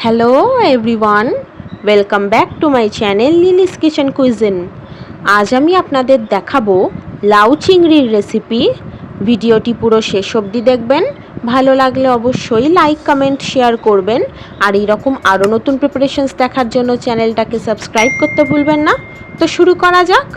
Hello everyone welcome back to my channel Lily's kitchen cuisine আজ আমি আপনাদের দেখাবো লাউ চিংড়ির রেসিপি ভিডিওটি পুরো শেষ অবধি দেখবেন। ভালো লাগলে অবশ্যই লাইক কমেন্ট শেয়ার করবেন। আর এইরকম আরও নতুন প্রিপারেশনস দেখার জন্য চ্যানেলটাকে সাবস্ক্রাইব করতে ভুলবেন না। তো শুরু করা যাক।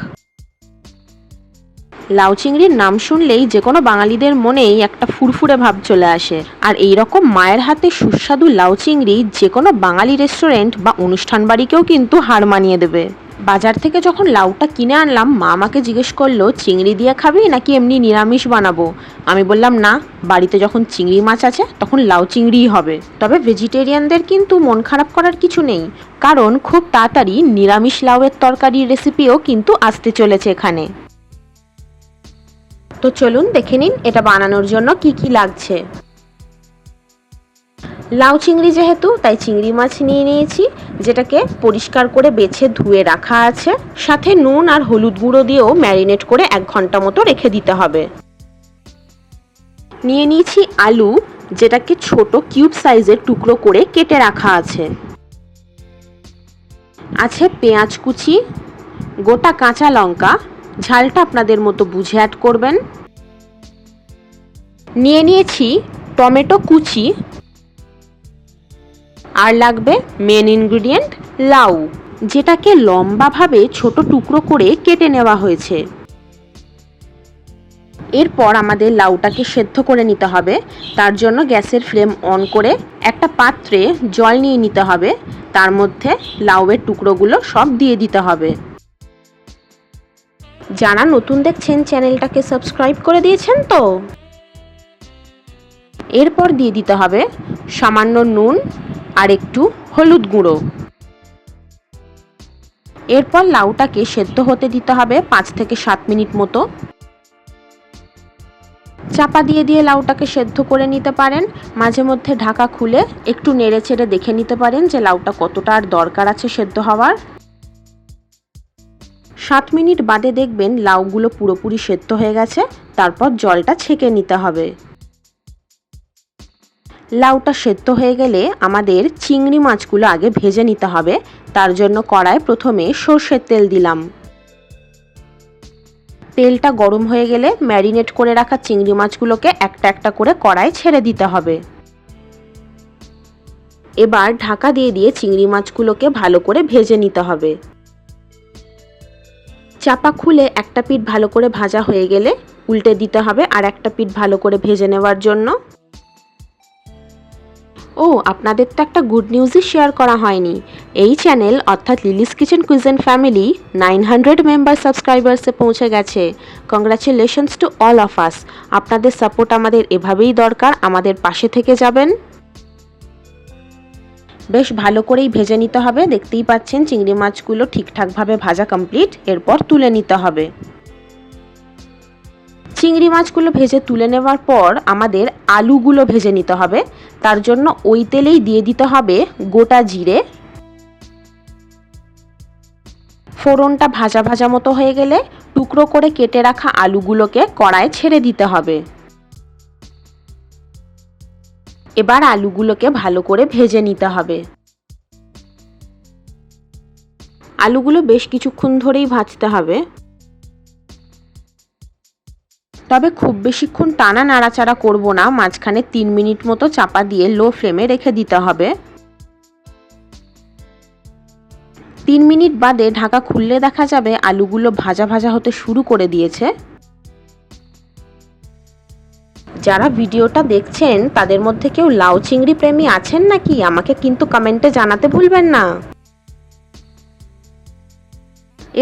লাউ চিংড়ির নাম শুনলেই যে কোনো বাঙালিদের মনেই একটা ফুরফুরে ভাব চলে আসে। আর এই রকম মায়ের হাতে সুস্বাদু লাউ চিংড়ি যে কোনো বাঙালি রেস্টুরেন্ট বা অনুষ্ঠান বাড়িকেও কিন্তু হার মানিয়ে দেবে। বাজার থেকে যখন লাউটা কিনে আনলাম, মা আমাকে জিজ্ঞেস করল, চিংড়ি দিয়ে খাবি নাকি এমনি নিরামিষ বানাবো? আমি বললাম, না, বাড়িতে যখন চিংড়ি মাছ আছে, তখন লাউ চিংড়িই হবে। তবে ভেজিটেরিয়ানদের কিন্তু মন খারাপ করার কিছু নেই। কারণ খুব তাড়াতাড়ি নিরামিষ লাউয়ের তরকারির রেসিপিও কিন্তু আসতে চলেছে এখানে। তো চলুন দেখে নিন এটা বানানোর জন্য কি কি লাগছে। লাউ চিংড়ি যেহেতু, তাই চিংড়ি মাছ নিয়ে নিয়েছি, যেটাকে পরিষ্কার করে বেছে ধুয়ে রাখা আছে। সাথে নুন আর হলুদ গুঁড়ো দিয়েও ম্যারিনেট করে এক ঘণ্টা মতো রেখে দিতে হবে। নিয়ে নিয়েছি আলু, যেটাকে ছোট কিউব সাইজের টুকরো করে কেটে রাখা আছে। আছে পেঁয়াজ কুচি, গোটা কাঁচা লঙ্কা ঝালটা আপনাদের মতো বুঝে অ্যাড করবেন। নিয়ে নিয়েছি টমেটো কুচি আর লাগবে মেন ইনগ্রিডিয়েন্ট লাউ, যেটাকে লম্বাভাবে ছোট টুকরো করে কেটে নেওয়া হয়েছে। এরপর আমাদের লাউটাকে সেদ্ধ করে নিতে হবে। তার জন্য গ্যাসের ফ্লেম অন করে একটা পাত্রে জল নিয়ে নিতে হবে। তার মধ্যে লাউয়ের টুকরোগুলো সব দিয়ে দিতে হবে। যারা নতুন দেখছেন চ্যানেলটাকে সাবস্ক্রাইব করে দিয়েছেন তো? এরপর দিয়ে দিতে হবে সামান্য নুন আর একটু হলুদ গুঁড়ো। এরপর লাউটাকে সেদ্ধ হতে দিতে হবে পাঁচ থেকে সাত মিনিট মতো। চাপা দিয়ে দিয়ে লাউটাকে সেদ্ধ করে নিতে পারেন। মাঝে মধ্যে ঢাকা খুলে একটু নেড়ে চেড়ে দেখে নিতে পারেন যে লাউটা কতটা আর দরকার আছে সেদ্ধ হওয়ার। সাত মিনিট বাদে দেখবেন লাউগুলো পুরোপুরি সেদ্ধ হয়ে গেছে, তারপর জলটা ছেঁকে নিতে হবে। লাউটা সেদ্ধ হয়ে গেলে আমাদের চিংড়ি মাছগুলো আগে ভেজে নিতে হবে, তার জন্য কড়ায় প্রথমে সর্ষের তেল দিলাম। তেলটা গরম হয়ে গেলে ম্যারিনেট করে রাখা চিংড়ি মাছগুলোকে একটা একটা করে কড়ায় ছেড়ে দিতে হবে। এবার ঢাকা দিয়ে দিয়ে চিংড়ি মাছগুলোকে ভালো করে ভেজে নিতে হবে। চাপা খুলে একটা পিঠ ভালো করে ভাজা হয়ে গেলে উল্টে দিতে হবে আর একটা পিঠ ভালো করে ভেজে নেওয়ার জন্য। ও, আপনাদের তো একটা গুড নিউজই শেয়ার করা হয়নি। এই চ্যানেল অর্থাৎ Lily's kitchen cuisine family nine hundred member সাবস্ক্রাইবার্সে পৌঁছে গেছে। Congratulations to all of us আপনাদের সাপোর্ট আমাদের এভাবেই দরকার। আমাদের পাশে থেকে যাবেন। বেশ ভালো করেই ভেজে নিতে হবে। দেখতেই পাচ্ছেন চিংড়ি মাছগুলো ঠিকঠাকভাবে ভাজা কমপ্লিট এরপর তুলে নিতে হবে। চিংড়ি মাছগুলো ভেজে তুলে নেওয়ার পর আমাদের আলুগুলো ভেজে নিতে হবে। তার জন্য ওই তেলেই দিয়ে দিতে হবে গোটা জিরে। ফোড়নটা ভাজা ভাজা মতো হয়ে গেলে টুকরো করে কেটে রাখা আলুগুলোকে কড়ায় ছেড়ে দিতে হবে। এবার আলুগুলোকে ভালো করে ভেজে নিতে হবে। আলুগুলো বেশ কিছুক্ষণ ধরেই ভাজতে হবে। তবে খুব বেশিক্ষণ টানা নাড়াচাড়া করব না, মাঝখানে তিন মিনিট মতো চাপা দিয়ে লো ফ্লেমে রেখে দিতে হবে। তিন মিনিট বাদে ঢাকা খুললে দেখা যাবে আলুগুলো ভাজা ভাজা হতে শুরু করে দিয়েছে। যারা ভিডিওটা দেখছেন, তাদের মধ্যে কেউ লাউ চিংড়ি প্রেমী আছেন নাকি? আমাকে কিন্তু কমেন্টে জানাতে ভুলবেন না।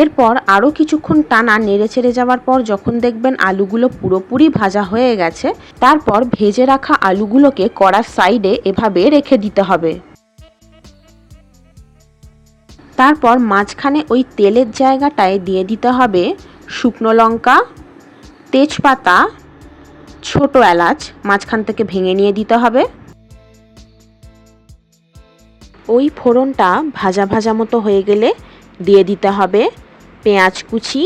এরপর আরও কিছুক্ষণ টানা নেড়ে ছেড়ে যাওয়ার পর যখন দেখবেন আলুগুলো পুরোপুরি ভাজা হয়ে গেছে, তারপর ভেজে রাখা আলুগুলোকে কড়ার সাইডে এভাবে রেখে দিতে হবে। তারপর মাঝখানে ওই তেলের জায়গাটায় দিয়ে দিতে হবে শুকনো লঙ্কা, তেজপাতা ছোট এলাচ মাঝখান থেকে ভেঙে নিয়ে দিতে হবে। ওই ফোড়নটা ভাজা ভাজা মতো হয়ে গেলে দিয়ে দিতে হবে পেঁয়াজ কুচি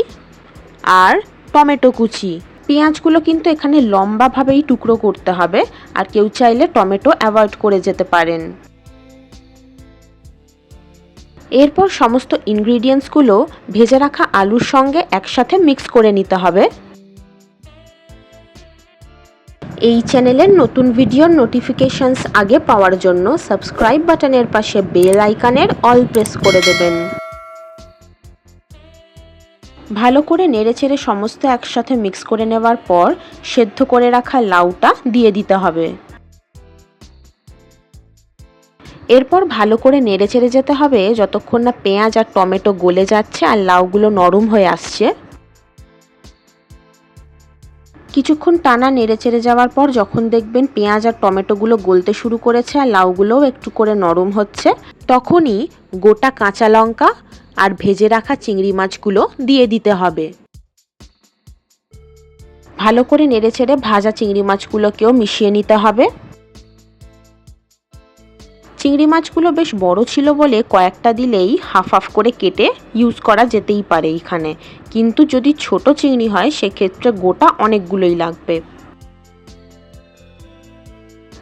আর টমেটো কুচি। পেঁয়াজগুলো কিন্তু এখানে লম্বাভাবেই টুকরো করতে হবে আর কেউ চাইলে টমেটো অ্যাভয়েড করে যেতে পারেন। এরপর সমস্ত ইনগ্রিডিয়েন্টসগুলো ভেজে রাখা আলুর সঙ্গে একসাথে মিক্স করে নিতে হবে। এই চ্যানেলের নতুন ভিডিওর নোটিফিকেশনস আগে পাওয়ার জন্য সাবস্ক্রাইব বাটনের পাশে বেল আইকনের অল প্রেস করে দেবেন। ভালো করে নেড়েচেড়ে সমস্ত একসাথে মিক্স করে নেওয়ার পর সেদ্ধ করে রাখা লাউটা দিয়ে দিতে হবে। এরপর ভালো করে নেড়েচেড়ে যেতে হবে, যতক্ষণ না পেঁয়াজ আর টমেটো গলে যাচ্ছে আর লাউগুলো নরম হয়ে আসছে। কিছুক্ষণ টানা নেড়ে চেড়ে যাওয়ার পর যখন দেখবেন পেঁয়াজ আর টমেটোগুলো গলতে শুরু করেছে আর লাউগুলোও একটু করে নরম হচ্ছে, তখনই গোটা কাঁচা লঙ্কা আর ভেজে রাখা চিংড়ি মাছগুলো দিয়ে দিতে হবে। ভালো করে নেড়ে চেড়ে ভাজা চিংড়ি মাছগুলোকেও মিশিয়ে নিতে হবে। চিংড়ি মাছগুলো বেশ বড় ছিল বলে কয়েকটা দিলেই হাফ হাফ করে কেটে ইউজ করা যেতেই পারে এখানে। কিন্তু যদি ছোট চিংড়ি হয়, সেক্ষেত্রে গোটা অনেকগুলোই লাগবে।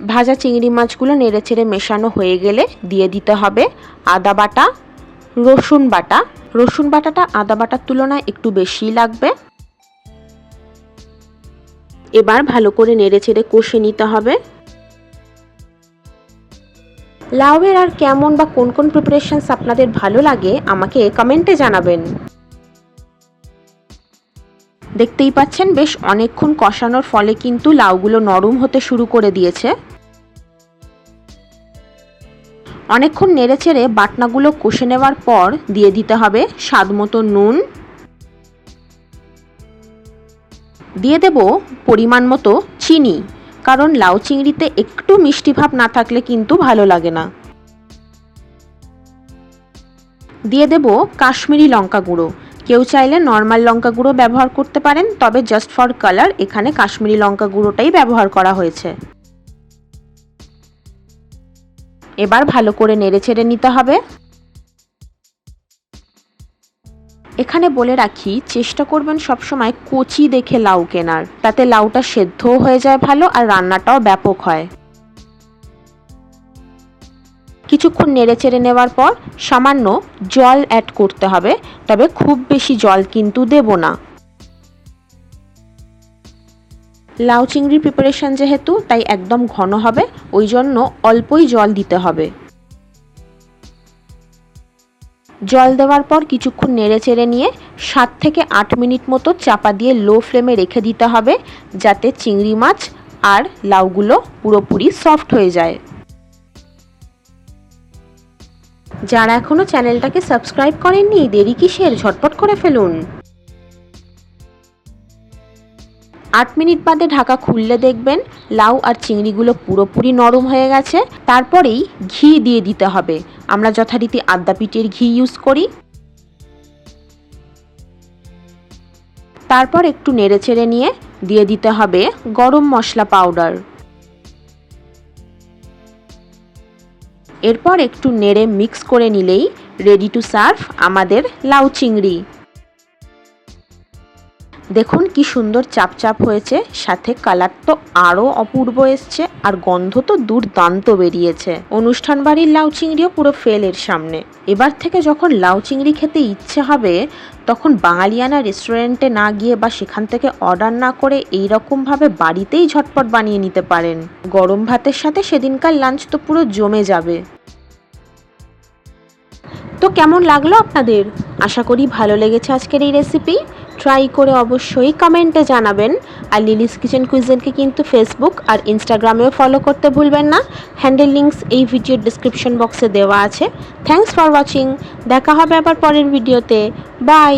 ভাজা চিংড়ি মাছগুলো নেড়েচেড়ে মেশানো হয়ে গেলে দিয়ে দিতে হবে আদা বাটা, রসুন বাটা। রসুন বাটাটা আদা বাটার তুলনায় একটু বেশিই লাগবে। এবার ভালো করে নেড়েচেড়ে কষে নিতে হবে। লাউয়ের আর কেমন বা কোন কোন প্রিপারেশনস আপনাদের ভালো লাগে, আমাকে কমেন্টে জানাবেন। দেখতেই পাচ্ছেন, বেশ অনেকক্ষণ কষানোর ফলে কিন্তু লাউগুলো নরম হতে শুরু করে দিয়েছে। অনেকক্ষণ নেড়েচেড়ে বাটনাগুলো কষে নেওয়ার পর দিয়ে দিতে হবে স্বাদ মতো নুন। দিয়ে দেব পরিমাণ মতো চিনি। কারণ লাউ চিংড়িতে একটু মিষ্টি ভাব না থাকলে কিন্তু ভালো লাগে না। দিয়ে দেব কাশ্মীরি লঙ্কা গুঁড়ো। কেউ চাইলে নর্মাল লঙ্কা গুঁড়ো ব্যবহার করতে পারেন, তবে জাস্ট ফর কালার এখানে কাশ্মীরি লঙ্কা গুঁড়োটাই ব্যবহার করা হয়েছে। এবার ভালো করে নেড়ে ছেড়ে নিতে হবে। এখানে বলে রাখি, চেষ্টা করবেন সবসময় কচি দেখে লাউ কেনার। তাতে লাউটা সেদ্ধও হয়ে যায় ভালো আর রান্নাটাও ব্যাপক হয়। কিছুক্ষণ নেড়ে চেড়ে নেওয়ার পর সামান্য জল অ্যাড করতে হবে, তবে খুব বেশি জল কিন্তু দেব না। লাউ চিংড়ির প্রিপারেশন যেহেতু, তাই একদম ঘন হবে, ওই জন্য অল্পই জল দিতে হবে। জল দেওয়ার পর কিছুক্ষণ নেড়ে চেড়ে নিয়ে সাত থেকে আট মিনিট মতো চাপা দিয়ে লো ফ্লেমে রেখে দিতে হবে যাতে চিংড়ি মাছ আর লাউগুলো পুরোপুরি সফট হয়ে যায়। যারা এখনও চ্যানেলটাকে সাবস্ক্রাইব করেননি, দেরি কিসের? ঝটপট করে ফেলুন। আট মিনিট বাদে ঢাকা খুললে দেখবেন লাউ আর চিংড়িগুলো পুরোপুরি নরম হয়ে গেছে। তারপরেই ঘি দিয়ে দিতে হবে। আমরা যথারীতি আদ্যা পিঠের ঘি ইউজ করি। তারপর একটু নেড়ে চেড়ে নিয়ে দিয়ে দিতে হবে গরম মশলা পাউডার এরপর একটু নেড়ে মিক্স করে নিলেই রেডি টু সার্ভ আমাদের লাউ চিংড়ি। দেখুন কি সুন্দর চাপ চাপ হয়েছে, সাথে কালার তো আরও অপূর্ব এসছে আর গন্ধ তো দুর্দান্ত বেরিয়েছে। অনুষ্ঠান বাড়ির লাউ চিংড়িও পুরো ফেলের সামনে। এবার থেকে যখন লাউ চিংড়ি খেতে ইচ্ছে হবে, তখন বাঙালিয়ানা রেস্টুরেন্টে না গিয়ে বা সেখান থেকে অর্ডার না করে এই ভাবে বাড়িতেই ঝটপট বানিয়ে নিতে পারেন। গরম ভাতের সাথে সেদিনকার লাঞ্চ তো পুরো জমে যাবে। তো কেমন লাগল আপনাদের? আশা করি ভালো লেগেছে আজকের এই রেসিপি ট্রাই করে অবশ্যই কমেন্টে জানাবেন। আর লিলিস কিচেন কুইজেনকে কিন্তু ফেসবুক আর ইনস্টাগ্রামেও ফলো করতে ভুলবেন না। হ্যান্ডেল লিঙ্কস এই ভিডিওর ডিসক্রিপশন বক্সে দেওয়া আছে। থ্যাংকস ফর ওয়াচিং দেখা হবে আবার পরের ভিডিওতে বাই